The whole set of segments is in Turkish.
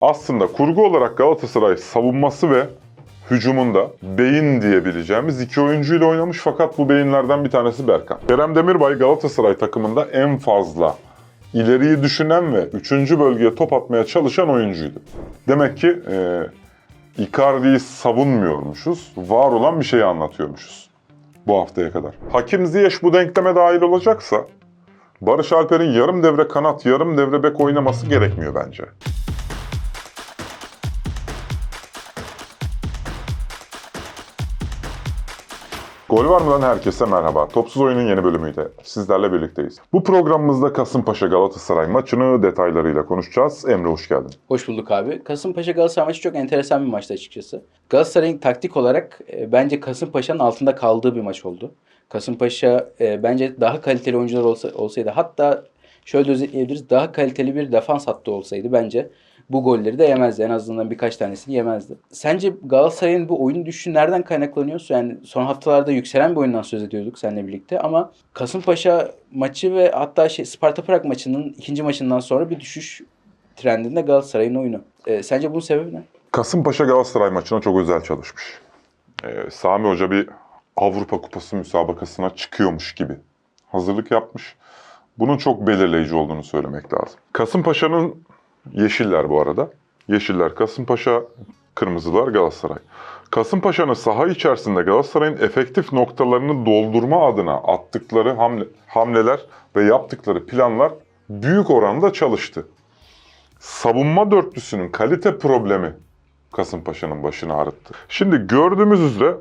Aslında kurgu olarak Galatasaray savunması ve hücumunda beyin diyebileceğimiz iki oyuncuyla oynamış fakat bu beyinlerden bir tanesi Berkan. Kerem Demirbay Galatasaray takımında en fazla ileriyi düşünen ve 3. bölgeye top atmaya çalışan oyuncuydu. Demek ki e, Icardi'yi savunmuyormuşuz, var olan bir şeyi anlatıyormuşuz bu haftaya kadar. Hakim Ziyech bu denkleme dahil olacaksa Barış Alper'in yarım devre kanat, yarım devre bek oynaması gerekmiyor bence. Gol var mı lan herkese merhaba. Topsuz Oyun'un yeni bölümüyle sizlerle birlikteyiz. Bu programımızda Kasımpaşa Galatasaray maçını detaylarıyla konuşacağız. Emre hoş geldin. Hoş bulduk abi. Kasımpaşa Galatasaray maçı çok enteresan bir maçtı açıkçası. Galatasaray'ın taktik olarak e, bence Kasımpaşa'nın altında kaldığı bir maç oldu. Kasımpaşa e, bence daha kaliteli oyuncular olsa, olsaydı hatta şöyle özetleyebiliriz daha kaliteli bir defans hattı olsaydı bence bu golleri de yemezdi. En azından birkaç tanesini yemezdi. Sence Galatasaray'ın bu oyun düşüşü nereden kaynaklanıyor? Yani son haftalarda yükselen bir oyundan söz ediyorduk seninle birlikte ama Kasımpaşa maçı ve hatta şey Sparta Prag maçının ikinci maçından sonra bir düşüş trendinde Galatasaray'ın oyunu. E, sence bunun sebebi ne? Kasımpaşa Galatasaray maçına çok özel çalışmış. Ee, Sami Hoca bir Avrupa Kupası müsabakasına çıkıyormuş gibi hazırlık yapmış. Bunun çok belirleyici olduğunu söylemek lazım. Kasımpaşa'nın Yeşiller bu arada. Yeşiller Kasımpaşa, Kırmızılar Galatasaray. Kasımpaşa'nın saha içerisinde Galatasaray'ın efektif noktalarını doldurma adına attıkları hamle, hamleler ve yaptıkları planlar büyük oranda çalıştı. Savunma dörtlüsünün kalite problemi Kasımpaşa'nın başını ağrıttı. Şimdi gördüğümüz üzere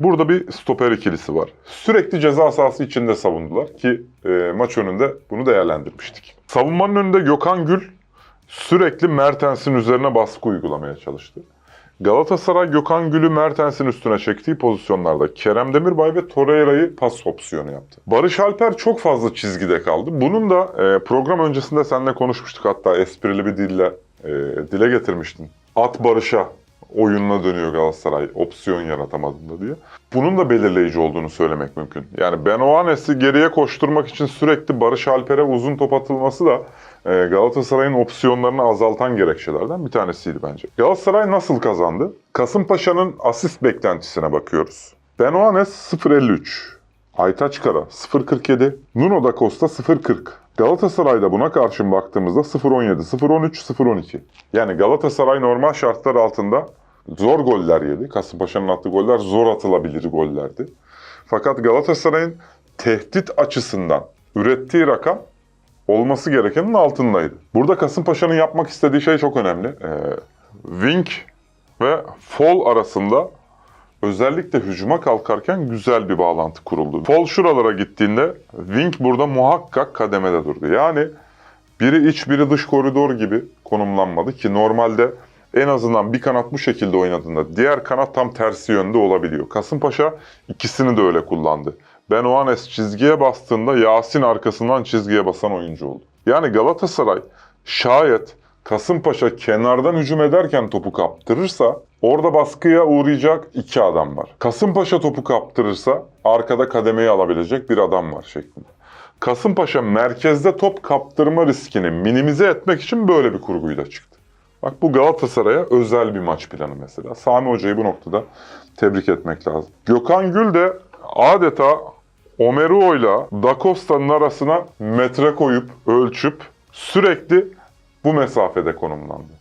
burada bir stoper ikilisi var. Sürekli ceza sahası içinde savundular ki e, maç önünde bunu değerlendirmiştik. Savunmanın önünde Gökhan Gül sürekli Mertens'in üzerine baskı uygulamaya çalıştı. Galatasaray Gökhan Gül'ü Mertens'in üstüne çektiği pozisyonlarda Kerem Demirbay ve Torreira'yı pas opsiyonu yaptı. Barış Alper çok fazla çizgide kaldı. Bunun da e, program öncesinde seninle konuşmuştuk hatta esprili bir dille e, dile getirmiştin. At Barış'a oyununa dönüyor Galatasaray opsiyon yaratamadığında diye. Bunun da belirleyici olduğunu söylemek mümkün. Yani Benoanes'i geriye koşturmak için sürekli Barış Alper'e uzun top atılması da e, Galatasaray'ın opsiyonlarını azaltan gerekçelerden bir tanesiydi bence. Galatasaray nasıl kazandı? Kasımpaşa'nın asist beklentisine bakıyoruz. Benoanes 0.53. Aytaç Kara 0.47. Nuno da Costa 0.40. Galatasaray'da buna karşın baktığımızda 0.17, 0.13, 0.12. Yani Galatasaray normal şartlar altında zor goller yedi. Kasımpaşa'nın attığı goller zor atılabilir gollerdi. Fakat Galatasaray'ın tehdit açısından ürettiği rakam olması gerekenin altındaydı. Burada Kasımpaşa'nın yapmak istediği şey çok önemli. Ee, wing ve fall arasında özellikle hücuma kalkarken güzel bir bağlantı kuruldu. Fall şuralara gittiğinde wing burada muhakkak kademede durdu. Yani biri iç biri dış koridor gibi konumlanmadı ki normalde en azından bir kanat bu şekilde oynadığında diğer kanat tam tersi yönde olabiliyor. Kasımpaşa ikisini de öyle kullandı. Benoanes çizgiye bastığında Yasin arkasından çizgiye basan oyuncu oldu. Yani Galatasaray şayet Kasımpaşa kenardan hücum ederken topu kaptırırsa orada baskıya uğrayacak iki adam var. Kasımpaşa topu kaptırırsa arkada kademeyi alabilecek bir adam var şeklinde. Kasımpaşa merkezde top kaptırma riskini minimize etmek için böyle bir kurguyla çıktı. Bak bu Galatasaray'a özel bir maç planı mesela. Sami Hoca'yı bu noktada tebrik etmek lazım. Gökhan Gül de adeta Omeruo ile Da Costa'nın arasına metre koyup, ölçüp sürekli bu mesafede konumlandı.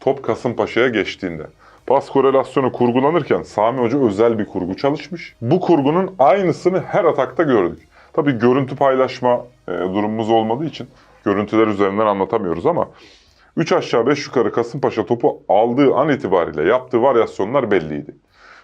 Top Kasımpaşa'ya geçtiğinde. Pas korelasyonu kurgulanırken Sami Hoca özel bir kurgu çalışmış. Bu kurgunun aynısını her atakta gördük. Tabii görüntü paylaşma e, durumumuz olmadığı için görüntüler üzerinden anlatamıyoruz ama 3 aşağı 5 yukarı Kasımpaşa topu aldığı an itibariyle yaptığı varyasyonlar belliydi.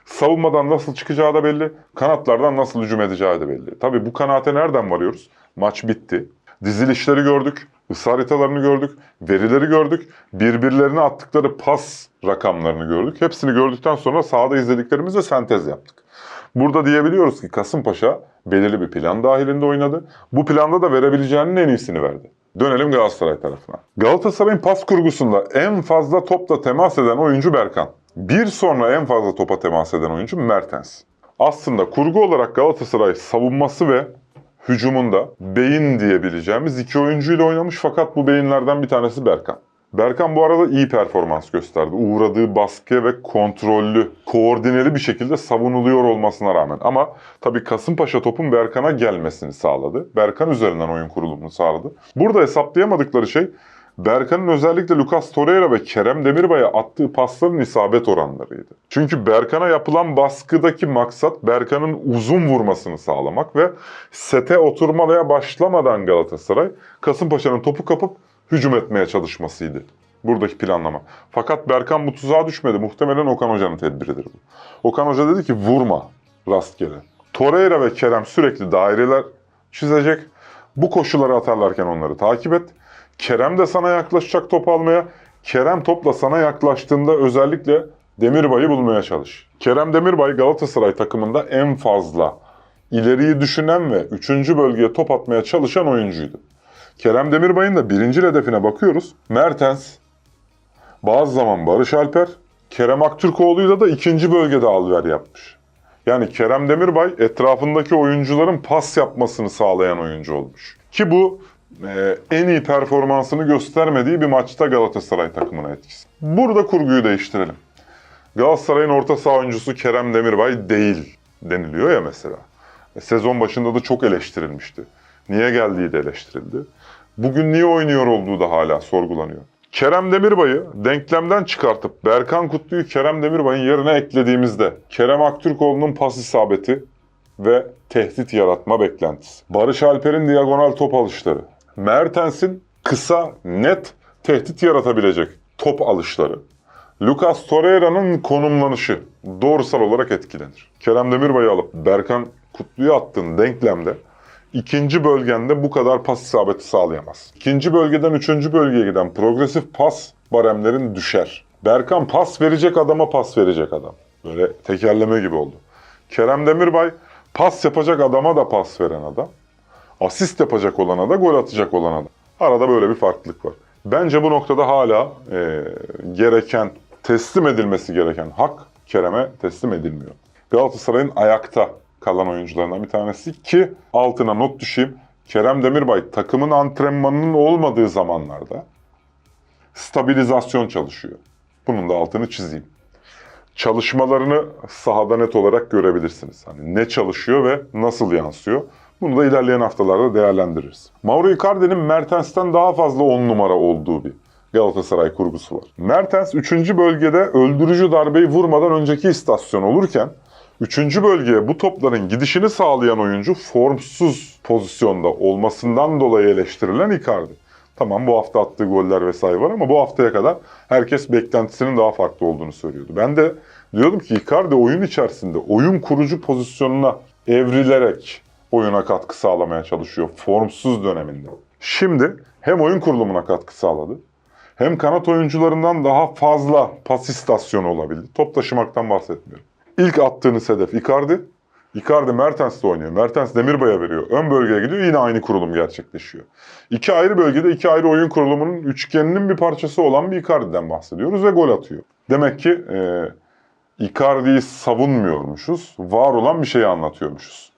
Savunmadan nasıl çıkacağı da belli, kanatlardan nasıl hücum edeceği de belli. Tabii bu kanaate nereden varıyoruz? Maç bitti. Dizilişleri gördük, ısı haritalarını gördük, verileri gördük, birbirlerine attıkları pas rakamlarını gördük. Hepsini gördükten sonra sahada izlediklerimizle sentez yaptık. Burada diyebiliyoruz ki Kasımpaşa belirli bir plan dahilinde oynadı. Bu planda da verebileceğinin en iyisini verdi. Dönelim Galatasaray tarafına. Galatasaray'ın pas kurgusunda en fazla topla temas eden oyuncu Berkan. Bir sonra en fazla topa temas eden oyuncu Mertens. Aslında kurgu olarak Galatasaray savunması ve hücumunda beyin diyebileceğimiz iki oyuncuyla oynamış fakat bu beyinlerden bir tanesi Berkan. Berkan bu arada iyi performans gösterdi. Uğradığı baskıya ve kontrollü, koordineli bir şekilde savunuluyor olmasına rağmen. Ama tabii Kasımpaşa topun Berkan'a gelmesini sağladı. Berkan üzerinden oyun kurulumunu sağladı. Burada hesaplayamadıkları şey Berkan'ın özellikle Lucas Torreira ve Kerem Demirbay'a attığı pasların isabet oranlarıydı. Çünkü Berkan'a yapılan baskıdaki maksat Berkan'ın uzun vurmasını sağlamak ve sete oturmaya başlamadan Galatasaray Kasımpaşa'nın topu kapıp hücum etmeye çalışmasıydı. Buradaki planlama. Fakat Berkan bu tuzağa düşmedi. Muhtemelen Okan Hoca'nın tedbiridir bu. Okan Hoca dedi ki vurma rastgele. Torreira ve Kerem sürekli daireler çizecek. Bu koşuları atarlarken onları takip et. Kerem de sana yaklaşacak top almaya. Kerem topla sana yaklaştığında özellikle Demirbay'ı bulmaya çalış. Kerem Demirbay Galatasaray takımında en fazla ileriyi düşünen ve 3. bölgeye top atmaya çalışan oyuncuydu. Kerem Demirbay'ın da birinci hedefine bakıyoruz. Mertens, bazı zaman Barış Alper, Kerem Aktürkoğlu'yla da ikinci bölgede alver yapmış. Yani Kerem Demirbay etrafındaki oyuncuların pas yapmasını sağlayan oyuncu olmuş. Ki bu e, en iyi performansını göstermediği bir maçta Galatasaray takımına etkisi. Burada kurguyu değiştirelim. Galatasaray'ın orta saha oyuncusu Kerem Demirbay değil deniliyor ya mesela. E, sezon başında da çok eleştirilmişti. Niye geldiği de eleştirildi. Bugün niye oynuyor olduğu da hala sorgulanıyor. Kerem Demirbay'ı denklemden çıkartıp Berkan Kutlu'yu Kerem Demirbay'ın yerine eklediğimizde Kerem Aktürkoğlu'nun pas isabeti ve tehdit yaratma beklentisi. Barış Alper'in diagonal top alışları. Mertens'in kısa, net tehdit yaratabilecek top alışları. Lucas Torreira'nın konumlanışı doğrusal olarak etkilenir. Kerem Demirbay'ı alıp Berkan Kutlu'ya attığın denklemde ikinci bölgende bu kadar pas isabeti sağlayamaz. İkinci bölgeden üçüncü bölgeye giden progresif pas baremlerin düşer. Berkan pas verecek adama pas verecek adam. Böyle tekerleme gibi oldu. Kerem Demirbay pas yapacak adama da pas veren adam. Asist yapacak olana da gol atacak olan adam. Arada böyle bir farklılık var. Bence bu noktada hala e, gereken, teslim edilmesi gereken hak Kerem'e teslim edilmiyor. Galatasaray'ın ayakta kalan oyuncularından bir tanesi ki altına not düşeyim. Kerem Demirbay takımın antrenmanının olmadığı zamanlarda stabilizasyon çalışıyor. Bunun da altını çizeyim. Çalışmalarını sahada net olarak görebilirsiniz. Hani ne çalışıyor ve nasıl yansıyor. Bunu da ilerleyen haftalarda değerlendiririz. Mauro Icardi'nin Mertens'ten daha fazla 10 numara olduğu bir Galatasaray kurgusu var. Mertens 3. bölgede öldürücü darbeyi vurmadan önceki istasyon olurken 3. bölgeye bu topların gidişini sağlayan oyuncu formsuz pozisyonda olmasından dolayı eleştirilen Icardi. Tamam bu hafta attığı goller vesaire var ama bu haftaya kadar herkes beklentisinin daha farklı olduğunu söylüyordu. Ben de diyordum ki Icardi oyun içerisinde oyun kurucu pozisyonuna evrilerek oyuna katkı sağlamaya çalışıyor formsuz döneminde. Şimdi hem oyun kurulumuna katkı sağladı hem kanat oyuncularından daha fazla pas istasyonu olabildi. Top taşımaktan bahsetmiyorum. İlk attığınız hedef Icardi. Icardi Mertens'le oynuyor. Mertens Demirbay'a veriyor. Ön bölgeye gidiyor. Yine aynı kurulum gerçekleşiyor. İki ayrı bölgede iki ayrı oyun kurulumunun üçgeninin bir parçası olan bir Icardi'den bahsediyoruz ve gol atıyor. Demek ki e, Icardi'yi savunmuyormuşuz. Var olan bir şeyi anlatıyormuşuz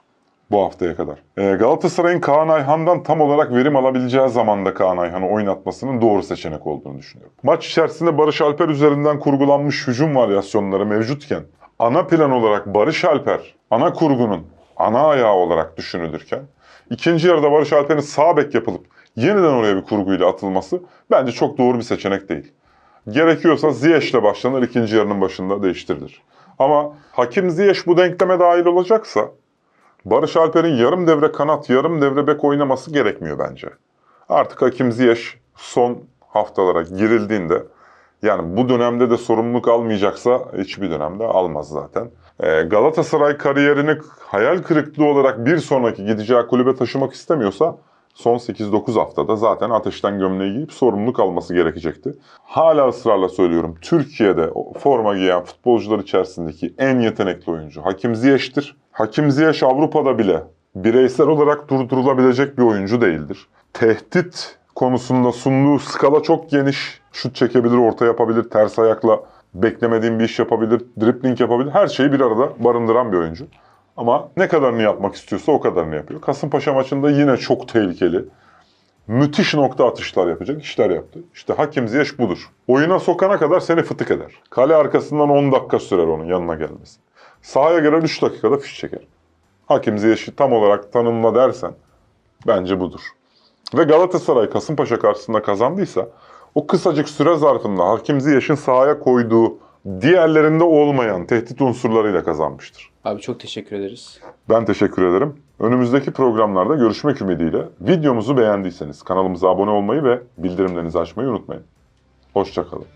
bu haftaya kadar. E, Galatasaray'ın Kaan Ayhan'dan tam olarak verim alabileceği zamanda Kaan Ayhan'ı oynatmasının doğru seçenek olduğunu düşünüyorum. Maç içerisinde Barış Alper üzerinden kurgulanmış hücum varyasyonları mevcutken ana plan olarak Barış Alper ana kurgunun ana ayağı olarak düşünülürken ikinci yarıda Barış Alper'in sağ bek yapılıp yeniden oraya bir kurguyla atılması bence çok doğru bir seçenek değil. Gerekiyorsa Ziyech'le başlanır ikinci yarının başında değiştirilir. Ama Hakim Ziyech bu denkleme dahil olacaksa Barış Alper'in yarım devre kanat, yarım devre bek oynaması gerekmiyor bence. Artık Hakim Ziyech son haftalara girildiğinde yani bu dönemde de sorumluluk almayacaksa hiçbir dönemde almaz zaten. Ee, Galatasaray kariyerini hayal kırıklığı olarak bir sonraki gideceği kulübe taşımak istemiyorsa son 8-9 haftada zaten ateşten gömleği giyip sorumluluk alması gerekecekti. Hala ısrarla söylüyorum. Türkiye'de forma giyen futbolcular içerisindeki en yetenekli oyuncu Hakim Ziyech'tir. Hakim Ziyech Avrupa'da bile bireysel olarak durdurulabilecek bir oyuncu değildir. Tehdit konusunda sunduğu skala çok geniş. Şut çekebilir, orta yapabilir, ters ayakla beklemediğin bir iş yapabilir, dribling yapabilir. Her şeyi bir arada barındıran bir oyuncu. Ama ne kadarını yapmak istiyorsa o kadarını yapıyor. Kasımpaşa maçında yine çok tehlikeli. müthiş nokta atışlar yapacak işler yaptı. İşte Hakim Ziyech budur. Oyuna sokana kadar seni fıtık eder. Kale arkasından 10 dakika sürer onun yanına gelmesi. Sahaya girer 3 dakikada fiş çeker. Hakim Ziyech'i tam olarak tanımla dersen bence budur. Ve Galatasaray Kasımpaşa karşısında kazandıysa o kısacık süre zarfında Hakim Ziyech'in sahaya koyduğu diğerlerinde olmayan tehdit unsurlarıyla kazanmıştır. Abi çok teşekkür ederiz. Ben teşekkür ederim. Önümüzdeki programlarda görüşmek ümidiyle videomuzu beğendiyseniz kanalımıza abone olmayı ve bildirimlerinizi açmayı unutmayın. Hoşçakalın.